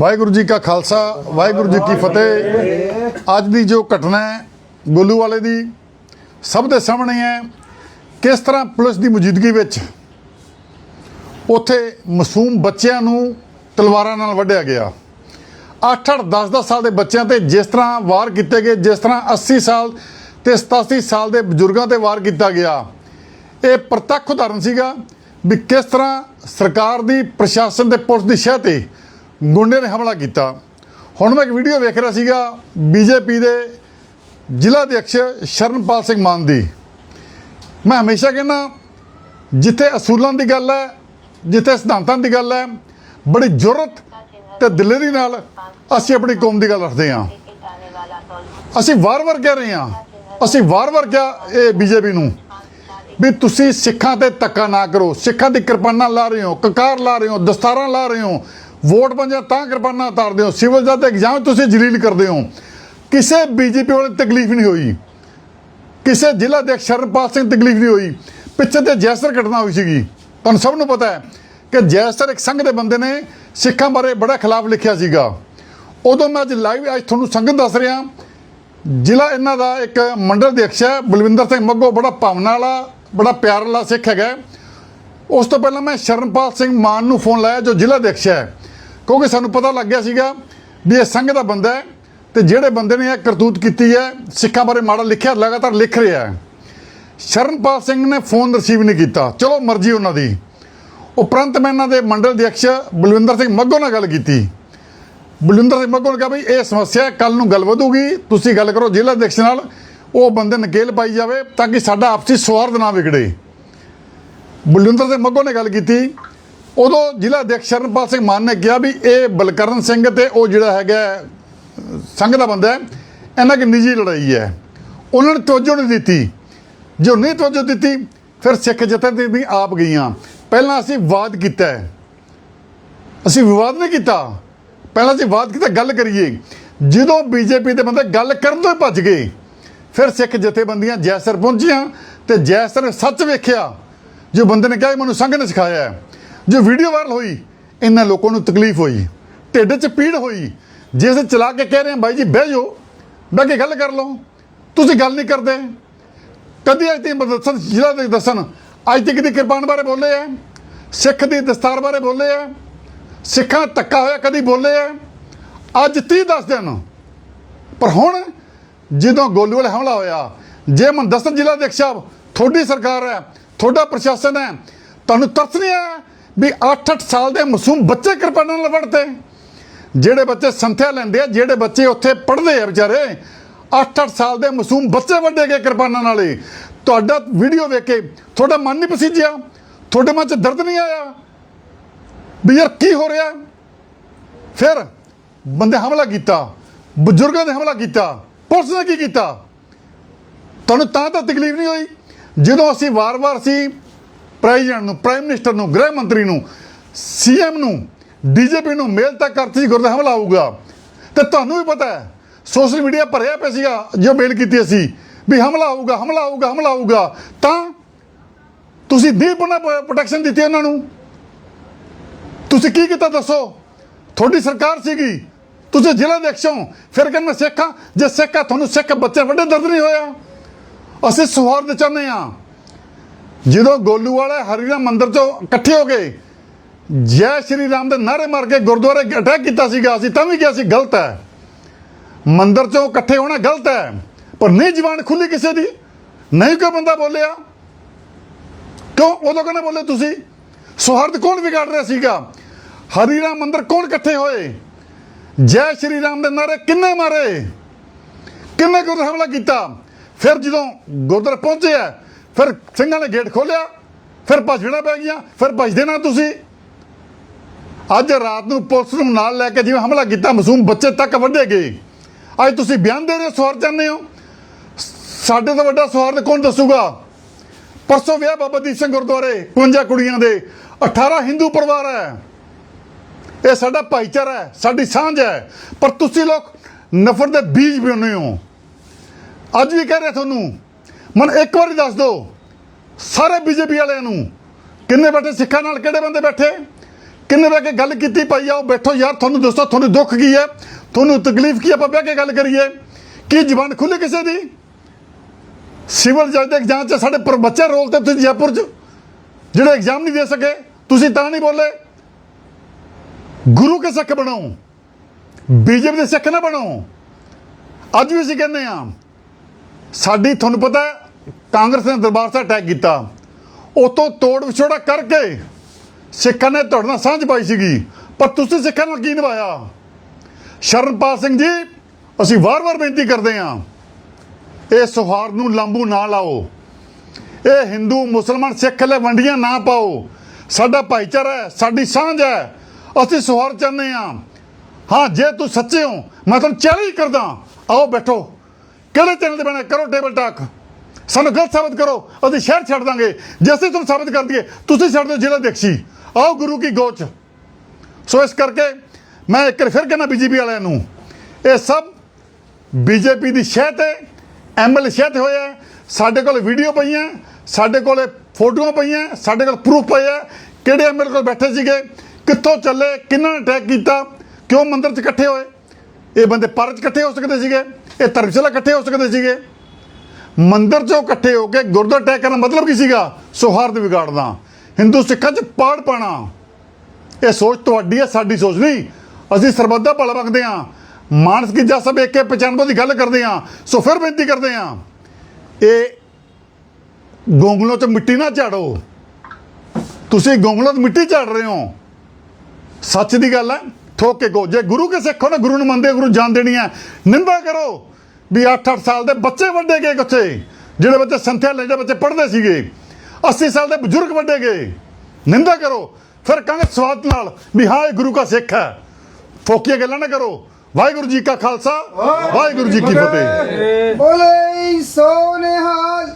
ਵਾਹਿਗੁਰੂ। ਜੀ ਕਾ ਖਾਲਸਾ, ਵਾਹਿਗੁਰੂ ਜੀ ਕੀ ਫਤਿਹ। ਅੱਜ ਦੀ ਜੋ ਘਟਨਾ ਹੈ, ਗੋਲੂ ਵਾਲੇ ਦੀ, ਸਭ ਦੇ ਸਾਹਮਣੇ ਹੈ, ਕਿਸ ਤਰ੍ਹਾਂ ਪੁਲਿਸ ਦੀ ਮੌਜੂਦਗੀ ਵਿੱਚ ਉੱਥੇ ਮਾਸੂਮ ਬੱਚਿਆਂ ਨੂੰ ਤਲਵਾਰਾਂ ਨਾਲ ਵੱਢਿਆ ਗਿਆ। 8-8 10-10 ਸਾਲ ਦੇ ਬੱਚਿਆਂ ਤੇ ਜਿਸ ਤਰ੍ਹਾਂ ਵਾਰ ਕੀਤੇ ਗਏ, ਜਿਸ ਤਰ੍ਹਾਂ 80 ਸਾਲ ਤੇ 87 ਸਾਲ ਦੇ ਬਜ਼ੁਰਗਾਂ ਤੇ ਵਾਰ ਕੀਤਾ ਗਿਆ। ਇਹ ਪ੍ਰਤੱਖ ਉਦਾਹਰਨ ਸੀਗਾ ਵੀ ਕਿਸ ਤਰ੍ਹਾਂ ਸਰਕਾਰ ਦੀ, ਪ੍ਰਸ਼ਾਸਨ ਤੇ ਪੁਲਿਸ ਦੀ ਸ਼ਹਿ ਤੇ ਗੁੰਡੇ ਨੇ ਹਮਲਾ ਕੀਤਾ। ਹੁਣ ਮੈਂ ਇੱਕ ਵੀਡੀਓ ਵੇਖ ਰਿਹਾ ਸੀਗਾ ਬੀਜੇਪੀ ਦੇ ਜ਼ਿਲ੍ਹਾ ਅਧਿਕਸ਼ ਸ਼ਰਨਪਾਲ ਸਿੰਘ ਮਾਨ ਦੀ। ਮੈਂ ਹਮੇਸ਼ਾ ਕਹਿੰਦਾ, ਜਿੱਥੇ ਅਸੂਲਾਂ ਦੀ ਗੱਲ ਹੈ, ਜਿੱਥੇ ਸਿਧਾਂਤਾਂ ਦੀ ਗੱਲ ਹੈ, ਬੜੀ ਜੁਰਤ ਤੇ ਦਿਲੇਰੀ ਨਾਲ ਅਸੀਂ ਆਪਣੀ ਕੌਮ ਦੀ ਗੱਲ ਰੱਖਦੇ ਹਾਂ। ਅਸੀਂ ਵਾਰ-ਵਾਰ ਕਹਿ ਰਹੇ ਹਾਂ, ਅਸੀਂ ਵਾਰ-ਵਾਰ ਕਿਹਾ ਇਹ ਬੀਜੇਪੀ ਨੂੰ ਵੀ ਤੁਸੀਂ ਸਿੱਖਾਂ ਤੇ ਧੱਕਾ ਨਾ ਕਰੋ, ਸਿੱਖਾਂ ਦੀ ਕਿਰਪਾਨਾਂ ਲਾ ਰਹੇ ਹੋ, ਕਕਾਰ ਲਾ ਰਹੇ ਹੋ, ਦਸਤਾਰਾਂ ਲਾ ਰਹੇ ਹੋ ਵੋਟ ਪੰਜਾ ਤਾਂ ਕਿਰਪਾਨਾਂ ਉਤਾਰਦੇ ਹੋ। ਸਿਵਲ ਜੱਜ ਦੇ ਐਗਜ਼ਾਮ ਤੁਸੀਂ ਜਲੀਲ ਕਰਦੇ ਹੋ। ਕਿਸੇ ਬੀਜੇਪੀ ਵਾਲੇ ਤਕਲੀਫ ਨਹੀਂ ਹੋਈ। ਕਿਸੇ ਜ਼ਿਲ੍ਹਾ ਦੇ ਸ਼ਰਨਪਾਲ ਸਿੰਘ ਤਕਲੀਫ ਨਹੀਂ ਹੋਈ। ਪਿੱਛੇ ਤੇ ਜੈਸਰ ਘਟਨਾ ਹੋਈ ਸੀਗੀ। ਤੁਹਾਨੂੰ ਸਭ ਨੂੰ ਪਤਾ ਹੈ ਕਿ ਜੈਸਰ ਇੱਕ ਸੰਘ ਦੇ ਬੰਦੇ ਨੇ ਸਿੱਖਾਂ ਬਾਰੇ ਬੜਾ ਖਿਲਾਫ ਲਿਖਿਆ ਸੀਗਾ। ਉਦੋਂ ਮੈਂ ਅੱਜ ਲਾਈਵ ਅੱਜ ਤੁਹਾਨੂੰ ਸੰਗਤ ਦੱਸ ਰਿਹਾ। ਜ਼ਿਲ੍ਹਾ ਇਹਨਾਂ ਦਾ ਇੱਕ ਮੰਡਲ ਅਧਿਕਸ਼ ਹੈ, ਬਲਵਿੰਦਰ ਸਿੰਘ ਮੱਗੋ, ਬੜਾ ਭਾਵਨਾ ਵਾਲਾ, ਬੜਾ ਪਿਆਰ ਵਾਲਾ ਸਿੱਖ ਹੈਗਾ। ਉਸ ਤੋਂ ਪਹਿਲਾਂ ਮੈਂ ਸ਼ਰਨਪਾਲ ਸਿੰਘ ਮਾਨ ਨੂੰ ਫੋਨ ਲਾਇਆ, ਜੋ ਜ਼ਿਲ੍ਹਾ ਅਧਿਕਸ਼ ਹੈ। ਕਿਉਂਕਿ ਸਾਨੂੰ ਪਤਾ ਲੱਗ ਗਿਆ ਸੀਗਾ ਵੀ ਇਹ ਸੰਘ ਦਾ ਬੰਦਾ ਹੈ ਤੇ ਜਿਹੜੇ ਬੰਦੇ ਨੇ ਇਹ ਕਰਤੂਤ ਕੀਤੀ ਹੈ, ਸਿੱਖਾਂ ਬਾਰੇ ਮਾੜਾ ਲਿਖਿਆ, ਲਗਾਤਾਰ ਲਿਖ ਰਿਹਾ ਹੈ। ਸ਼ਰਨਪਾਲ ਸਿੰਘ ਨੇ ਫੋਨ ਰਿਸੀਵ ਨਹੀਂ ਕੀਤਾ। ਚਲੋ ਮਰਜ਼ੀ ਉਹਨਾਂ ਦੀ। ਉਪਰੰਤ ਮੈਂ ਇਹਨਾਂ ਦੇ ਮੰਡਲ ਅਧਿਕਸ਼ ਬਲਵਿੰਦਰ ਸਿੰਘ ਮੱਗੋ ਨਾਲ ਗੱਲ ਕੀਤੀ। ਬਲਵਿੰਦਰ ਸਿੰਘ ਮੱਗੋ ਨੇ ਕਿਹਾ ਵੀ ਇਹ ਸਮੱਸਿਆ ਕੱਲ ਨੂੰ ਗੱਲ ਵਧੂਗੀ। ਤੁਸੀਂ ਗੱਲ ਕਰੋ ਜ਼ਿਲ੍ਹਾ ਅਧਿਕਸ਼ ਨਾਲ। ਉਹ ਬੰਦੇ ਨਕੇਲ ਪਾਈ ਜਾਵੇ ਤਾਂ ਕਿ ਸਾਡਾ ਆਪਸੀ ਸਵਾਰਥ ਨਾ ਵਿਗੜੇ। ਬਲਵਿੰਦਰ ਸਿੰਘ ਮੱਗੋ ਨੇ ਗੱਲ ਕੀਤੀ। ਉਦੋਂ ਜ਼ਿਲ੍ਹਾ ਅਧਿਕਸ਼ ਸ਼ਰਨਪਾਲ ਸਿੰਘ ਮਾਨ ਨੇ ਕਿਹਾ ਵੀ ਇਹ ਬਲਕਰਨ ਸਿੰਘ ਤੇ ਉਹ ਜਿਹੜਾ ਹੈਗਾ ਸੰਘ ਦਾ ਬੰਦਾ ਹੈ, ਇਹਨਾਂ ਦੀ ਨਿੱਜੀ ਲੜਾਈ ਹੈ। ਉਹਨਾਂ ਨੇ ਤਵੱਜੋ ਨਹੀਂ ਦਿੱਤੀ। ਜੋ ਨਹੀਂ ਤਵੱਜੋ ਦਿੱਤੀ, ਫਿਰ ਸਿੱਖ ਜਥੇਬੰਦੀਆਂ ਵੀ ਆਪ ਗਈਆਂ। ਪਹਿਲਾਂ ਅਸੀਂ ਵਾਦ ਕੀਤਾ ਅਸੀਂ ਵਿਵਾਦ ਨਹੀਂ ਕੀਤਾ। ਪਹਿਲਾਂ ਅਸੀਂ ਵਾਦ ਕੀਤਾ, ਗੱਲ ਕਰੀਏ। ਜਦੋਂ ਬੀਜੇਪੀ ਦੇ ਬੰਦੇ ਗੱਲ ਕਰਨ ਤੋਂ ਹੀ ਭੱਜ ਗਏ, ਫਿਰ ਸਿੱਖ ਜਥੇਬੰਦੀਆਂ ਜੈਸਰ ਪਹੁੰਚੀਆਂ ਤੇ ਜੈਸਰ ਸੱਚ ਵੇਖਿਆ। ਜੋ ਬੰਦੇ ਨੇ ਕਿਹਾ, ਮੈਨੂੰ ਸੰਘ ਨੇ ਸਿਖਾਇਆ ਜੋ ਵੀਡੀਓ ਵਾਇਰਲ ਹੋਈ, ਇਹਨਾਂ ਲੋਕਾਂ ਨੂੰ ਤਕਲੀਫ ਹੋਈ, ਢਿੱਡ 'ਚ ਪੀੜ ਹੋਈ, ਜੇ ਅਸੀਂ ਚਲਾ ਕੇ ਕਹਿ ਰਹੇ ਬਾਈ ਜੀ ਬਹਿ ਜਾਓ, ਬਹਿ ਕੇ ਗੱਲ ਕਰ ਲਓ, ਤੁਸੀਂ ਗੱਲ ਨਹੀਂ ਕਰਦੇ। ਕਦੀ ਅੱਜ ਤੱਕ ਦੱਸਣ ਜ਼ਿਲ੍ਹਾ ਦੇ ਦੱਸਣ, ਅੱਜ ਤੱਕ ਦੀ ਕਿਰਪਾਨ ਬਾਰੇ ਬੋਲੇ ਆ ਸਿੱਖ ਦੀ ਦਸਤਾਰ ਬਾਰੇ ਬੋਲੇ ਆ ਸਿੱਖਾਂ ਧੱਕਾ ਹੋਇਆ ਕਦੀ ਬੋਲੇ ਆ ਅੱਜ 30 ਦੱਸ ਦਿਨ, ਪਰ ਹੁਣ ਜਦੋਂ ਗੋਲੂ ਵਾਲੇ ਹਮਲਾ ਹੋਇਆ, ਜੇ ਮਨ ਦੱਸਣ ਜ਼ਿਲ੍ਹਾ ਦੇਖ ਸਾਹਿਬ, ਤੁਹਾਡੀ ਸਰਕਾਰ ਹੈ ਤੁਹਾਡਾ ਪ੍ਰਸ਼ਾਸਨ ਹੈ ਤੁਹਾਨੂੰ ਤਰਸ ਨਹੀਂ ਆਇਆ? ਵੀ 8-8 ਸਾਲ ਦੇ ਮਾਸੂਮ ਬੱਚੇ ਕਿਰਪਾਨਾਂ ਨਾਲ ਵੜਦੇ ਜਿਹੜੇ ਬੱਚੇ ਸੰਥਿਆ ਲੈਂਦੇ ਆ, ਜਿਹੜੇ ਬੱਚੇ ਉੱਥੇ ਪੜ੍ਹਦੇ ਆ ਵਿਚਾਰੇ 8-8 ਸਾਲ ਦੇ ਮਾਸੂਮ ਬੱਚੇ ਵੱਡੇ ਗਏ ਕਿਰਪਾਨਾਂ ਨਾਲੇ ਤੁਹਾਡਾ ਵੀਡੀਓ ਵੇਖ ਕੇ ਤੁਹਾਡਾ ਮਨ ਨਹੀਂ ਪਸੀਜਿਆ, ਤੁਹਾਡੇ ਮਨ 'ਚ ਦਰਦ ਨਹੀਂ ਆਇਆ ਵੀ ਯਾਰ ਕੀ ਹੋ ਰਿਹਾ? ਫਿਰ ਬੰਦੇ ਹਮਲਾ ਕੀਤਾ, ਬਜ਼ੁਰਗਾਂ ਨੇ ਹਮਲਾ ਕੀਤਾ, ਪੁਲਿਸ ਨੇ ਕੀ ਕੀਤਾ? ਤੁਹਾਨੂੰ ਤਾਂ ਤਾਂ ਤਕਲੀਫ ਨਹੀਂ ਹੋਈ? ਜਦੋਂ ਅਸੀਂ ਵਾਰ-ਵਾਰ ਸੀ ਪ੍ਰੈਜ਼ੀਡੈਂਟ ਨੂੰ ਪ੍ਰਾਈਮ ਮਿਨਿਸਟਰ ਨੂੰ, ਗ੍ਰਹਿ ਮੰਤਰੀ ਨੂੰ ਸੀਐਮ ਨੂੰ ਡੀਜੀਪੀ ਨੂੰ ਮੇਲ ਤੱਕ ਕਰਤੀ ਸੀ ਹਮਲਾ ਆਊਗਾ ਤੇ ਤੁਹਾਨੂੰ ਵੀ ਪਤਾ ਹੈ ਸੋਸ਼ਲ ਮੀਡੀਆ ਭਰਿਆ ਪਿਆ ਸੀਗਾ, ਜੋ ਮੇਲ ਕੀਤੀ ਅਸੀਂ, ਵੀ ਹਮਲਾ ਆਊਗਾ ਹਮਲਾ ਆਊਗਾ ਹਮਲਾ ਆਊਗਾ ਤਾਂ ਤੁਸੀਂ ਦੀ ਪੁਨਾ ਪ੍ਰੋਟੈਕਸ਼ਨ ਦਿੱਤੀ ਉਹਨਾਂ ਨੂੰ। ਤੁਸੀਂ ਕੀ ਕੀਤਾ ਦੱਸੋ? ਤੁਹਾਡੀ ਸਰਕਾਰ ਸੀਗੀ, ਤੁਸੀਂ ਜ਼ਿਲ੍ਹਾ ਦੇ ਅਕਸ਼ੋਂ ਫਿਰ ਕਹਿੰਦੇ ਮੈਂ ਸਿੱਖ ਹਾਂ ਜੇ ਸਿੱਖ ਆ, ਤੁਹਾਨੂੰ ਸਿੱਖ ਬੱਚੇ ਵੱਡੇ ਦਰਦ ਨਹੀਂ ਹੋਇਆ। ਅਸੀਂ ਸੌਹਾਰਦ ਚਾਹੁੰਦੇ ਆ ਜਦੋਂ ਗੋਲੂ ਵਾਲੇ ਹਰੀਰਾਮ ਮੰਦਿਰ ਚੋਂ ਇਕੱਠੇ ਹੋ ਗਏ, ਜੈ ਸ਼੍ਰੀ ਰਾਮ ਦੇ ਨਾਰੇ ਮਾਰ ਕੇ ਗੁਰਦੁਆਰੇ ਅਟੈਕ ਕੀਤਾ ਸੀਗਾ, ਅਸੀਂ ਤਾਂ ਵੀ ਕਿਹਾ ਸੀ ਗਲਤ ਹੈ। ਮੰਦਿਰ ਚੋਂ ਇਕੱਠੇ ਹੋਣਾ ਗਲਤ ਹੈ, ਪਰ ਨਹੀਂ ਜ਼ਬਾਨ ਖੁੱਲੀ ਕਿਸੇ ਦੀ। ਨਹੀਂ ਕੋਈ ਬੰਦਾ ਬੋਲਿਆ। ਕਿਉਂ? ਉਦੋਂ ਕਹਿੰਦੇ ਬੋਲੇ ਤੁਸੀਂ। ਸੁਹਰਦ ਕੌਣ ਵਿਗਾੜ ਰਿਹਾ ਸੀਗਾ? ਹਰੀ ਰਾਮ ਮੰਦਰ ਕੌਣ ਇਕੱਠੇ ਹੋਏ? ਜੈ ਸ਼੍ਰੀ ਰਾਮ ਦੇ ਨਾਰੇ ਕਿੰਨੇ ਮਾਰੇ? ਕਿੰਨੇ ਗੁਰਦੁਆਰਾ ਹਮਲਾ ਕੀਤਾ? ਫਿਰ ਜਦੋਂ ਗੁਰਦੁਆਰਾ ਪਹੁੰਚਿਆ ਫਿਰ ਸਿੰਘਾਂ ਨੇ ਗੇਟ ਖੋਲਿਆ ਫਿਰ ਭੱਜਣਾ ਪੈ ਗਿਆ ਫਿਰ ਭੱਜਦੇ ਨਾ ਤੁਸੀਂ। ਅੱਜ ਰਾਤ ਨੂੰ ਪੁਲਿਸ ਨੂੰ ਨਾਲ ਲੈ ਕੇ ਜਿਵੇਂ ਹਮਲਾ ਕੀਤਾ, ਮਾਸੂਮ ਬੱਚੇ ਤੱਕ ਵੱਢੇ ਗਏ। ਅੱਜ ਤੁਸੀਂ ਬਿਆਨ ਦੇ ਰਹੇ ਹੋ, ਸਵਾਰ ਚਾਹੁੰਦੇ ਹੋ। ਸਾਡੇ ਤੋਂ ਵੱਡਾ ਸਵਾਰ ਕੌਣ ਦੱਸੂਗਾ? ਪਰਸੋਂ ਵਿਆਹ ਬਾਬਾ ਦੀਪ ਸਿੰਘ ਗੁਰਦੁਆਰੇ 52 ਕੁੜੀਆਂ ਦੇ। 18 ਹਿੰਦੂ ਪਰਿਵਾਰ ਹੈ। ਇਹ ਸਾਡਾ ਭਾਈਚਾਰਾ ਹੈ, ਸਾਡੀ ਸਾਂਝ ਹੈ। ਪਰ ਤੁਸੀਂ ਲੋਕ ਨਫ਼ਰਤ ਦੇ ਬੀਜ ਬਿਉਂਦੇ ਹੋ। ਅੱਜ ਵੀ ਕਹਿ ਰਹੇ ਤੁਹਾਨੂੰ ਮਨ ਇੱਕ ਵਾਰੀ ਦੱਸ ਦਿਓ, ਸਾਰੇ ਬੀਜੇਪੀ ਵਾਲਿਆਂ ਨੂੰ ਕਿੰਨੇ ਬੈਠੇ, ਸਿੱਖਾਂ ਨਾਲ ਕਿਹੜੇ ਬੰਦੇ ਬੈਠੇ? ਕਿੰਨੇ ਬਹਿ ਕੇ ਗੱਲ ਕੀਤੀ, ਭਾਈ ਆਓ ਬੈਠੋ, ਯਾਰ ਤੁਹਾਨੂੰ ਦੱਸੋ, ਤੁਹਾਨੂੰ ਦੁੱਖ ਕੀ ਹੈ? ਤੁਹਾਨੂੰ ਤਕਲੀਫ ਕੀ ਆਪਾਂ ਬਹਿ ਕੇ ਗੱਲ ਕਰੀਏ। ਕੀ ਜ਼ਬਾਨ ਖੁੱਲੀ ਕਿਸੇ ਦੀ? ਸਿਵਲ ਜੱਜ ਦੇ ਐਗਜ਼ਾਮ 'ਚ ਸਾਡੇ ਪਰ ਬੱਚੇ ਰੋਲ ਤੇ ਤੁਸੀਂ ਜੈਪੁਰ 'ਚ, ਜਿਹੜੇ ਐਗਜ਼ਾਮ ਨਹੀਂ ਦੇ ਸਕੇ, ਤੁਸੀਂ ਤਾਂ ਨਹੀਂ ਬੋਲੇ। ਗੁਰੂ ਕੇ ਸਿੱਖ ਬਣਾਓ ਬੀਜੇਪੀ ਦੇ ਸਿੱਖ ਨਾ ਬਣੋ। ਅੱਜ ਵੀ ਅਸੀਂ ਕਹਿੰਦੇ ਆ ਸਾਡੀ, ਤੁਹਾਨੂੰ ਪਤਾ ਕਾਂਗਰਸ ਨੇ ਦਰਬਾਰ ਸਾਹਿਬ ਅਟੈਕ ਕੀਤਾ। ਉਤੋਂ ਤੋੜ ਵਿਛੋੜਾ ਕਰਕੇ ਸਿੱਖਾਂ ਨੇ ਤੁਹਾਡੇ ਨਾਲ ਸਾਂਝ ਪਾਈ ਸੀਗੀ। ਪਰ ਤੁਸੀਂ ਸਿੱਖਾਂ ਨਾਲ ਕੀ ਨਿਭਾਇਆ? ਸ਼ਰਨਪਾਲ ਸਿੰਘ ਜੀ, ਅਸੀਂ ਵਾਰ-ਵਾਰ ਬੇਨਤੀ ਕਰਦੇ ਹਾਂ, ਇਹ ਸੁਹਾਰ ਨੂੰ ਲਾਂਬੂ ਨਾ ਲਾਓ। ਇਹ ਹਿੰਦੂ, ਮੁਸਲਮਾਨ, ਸਿੱਖ ਲੈ ਵੰਡੀਆਂ ਨਾ ਪਾਓ। ਸਾਡਾ ਭਾਈਚਾਰਾ ਹੈ, ਸਾਡੀ ਸਾਂਝ ਹੈ। ਅਸੀਂ ਸੁਹਾਰ ਚਾਹੁੰਦੇ ਹਾਂ। ਹਾਂ, ਜੇ ਤੂੰ ਸੱਚੇ ਹੋ, ਮੈਂ ਤੁਹਾਨੂੰ ਚੈਲੰਜ ਕਰਦਾ। ਆਓ ਬੈਠੋ। ਕਿਹੜੇ ਚੈਨਲ ਤੇ ਬਣਾ? ਕਰੋ ਟੇਬਲ ਟਾਕ ਸਾਨੂੰ ਗਲਤ ਸਾਬਤ ਕਰੋ, ਅਸੀਂ ਸ਼ਹਿਰ ਛੱਡ ਦਾਂਗੇ। ਜੇ ਅਸੀਂ ਤੁਹਾਨੂੰ ਸਾਬਤ ਕਰ ਦਈਏ, ਤੁਸੀਂ ਛੱਡ ਦਿਓ ਜ਼ਿਲ੍ਹਾ ਦੇਖੀ ਆਓ ਗੁਰੂ ਕੀ ਗੋਚ। ਸੋ ਇਸ ਕਰਕੇ ਮੈਂ ਇੱਕ ਵਾਰ ਫਿਰ ਕਹਿੰਦਾ ਬੀਜੇਪੀ ਵਾਲਿਆਂ ਨੂੰ, ਇਹ ਸਭ ਬੀਜੇਪੀ ਦੀ ਸ਼ਹਿ ਤੇ ਐਮਐਲ ਸ਼ਹਿ ਤੇ ਹੋਇਆ ਹੈ। ਸਾਡੇ ਕੋਲ ਵੀਡੀਓ ਪਈਆਂ, ਸਾਡੇ ਕੋਲ ਫੋਟੋਆਂ ਪਈਆਂ, ਸਾਡੇ ਕੋਲ ਪ੍ਰੂਫ ਪਏ ਹੈ ਕਿਹੜੇ ਐਮਐਲ ਕੋਲ ਬੈਠੇ ਸੀਗੇ, ਕਿੱਥੋਂ ਚੱਲੇ, ਕਿਹਨਾਂ ਨੇ ਅਟੈਕ ਕੀਤਾ, ਕਿਉਂ ਮੰਦਰ 'ਚ ਇਕੱਠੇ ਹੋਏ? ਇਹ ਬੰਦੇ ਪਾਰਕ 'ਚ ਇਕੱਠੇ ਹੋ ਸਕਦੇ ਸੀਗੇ, ਇਹ ਧਰਮਸ਼ਾਲਾ ਇਕੱਠੇ ਹੋ ਸਕਦੇ ਸੀਗੇ। ਮੰਦਰ 'ਚੋਂ ਇਕੱਠੇ ਹੋ ਕੇ ਗੁਰਦੁਆਰਾ ਅਟੈਕ ਕਰਨ ਦਾ ਮਤਲਬ ਕੀ ਸੀਗਾ? ਸੌਹਾਰਦ ਵਿਗਾੜਨਾ। ਹਿੰਦੂ ਸਿੱਖਾਂ 'ਚ ਪਾੜ ਪਾਣਾ। ਇਹ ਸੋਚ ਤੁਹਾਡੀ ਹੈ ਸਾਡੀ ਸੋਚ ਨਹੀਂ। ਅਸੀਂ ਸਰਬੱਤ ਦਾ ਭਲਾ ਮੰਗਦੇ ਹਾਂ ਮਾਨਸ ਕੀ ਜਸ ਸਭ ਇੱਕ 95 ਦੀ ਗੱਲ ਕਰਦੇ ਹਾਂ ਸੋ ਫਿਰ ਬੇਨਤੀ ਕਰਦੇ ਹਾਂ ਇਹ ਗੋਂਗਲੋਂ 'ਚ ਮਿੱਟੀ ਨਾ ਝਾੜੋ। ਤੁਸੀਂ ਗੋਂਗਲੋਂ 'ਚ ਮਿੱਟੀ ਝਾੜ ਰਹੇ ਹੋ। ਸੱਚ ਦੀ ਗੱਲ ਹੈ, ਠੋਕ ਕੇ ਕਹੋ। ਜੇ ਗੁਰੂ ਕੇ ਸਿੱਖੋ ਨਾ ਗੁਰੂ ਨੂੰ ਮੰਨਦੇ ਗੁਰੂ ਜਾਣ ਦੇਣੀ ਹੈ। ਨਿੰਦਾ ਕਰੋ। ਵੀ 8-8 ਸਾਲ ਦੇ ਬੱਚੇ ਵੱਡੇ ਗਏ ਕਿੱਥੇ? ਜਿਹੜੇ ਬੱਚੇ ਸੰਥਿਆ ਲੈ ਜਿਹੜੇ ਬੱਚੇ ਪੜ੍ਹਦੇ ਸੀਗੇ। 80 ਸਾਲ ਦੇ ਬਜ਼ੁਰਗ ਵੱਡੇ ਗਏ। ਨਿੰਦਾ ਕਰੋ। ਫਿਰ ਕਹਾਂਗੇ ਸਵਾਦ ਨਾਲ ਵੀ ਹਾਂ ਇਹ ਗੁਰੂ ਦਾ ਸਿੱਖ ਹੈ। ਫੋਕੀਆਂ ਗੱਲਾਂ ਨਾ ਕਰੋ। ਵਾਹਿਗੁਰੂ ਜੀ ਕਾ ਖਾਲਸਾ ਵਾਹਿਗੁਰੂ ਜੀ ਕੀ ਫਤਿਹ। ਬੋਲੇ ਸੋ ਨਿਹਾਲ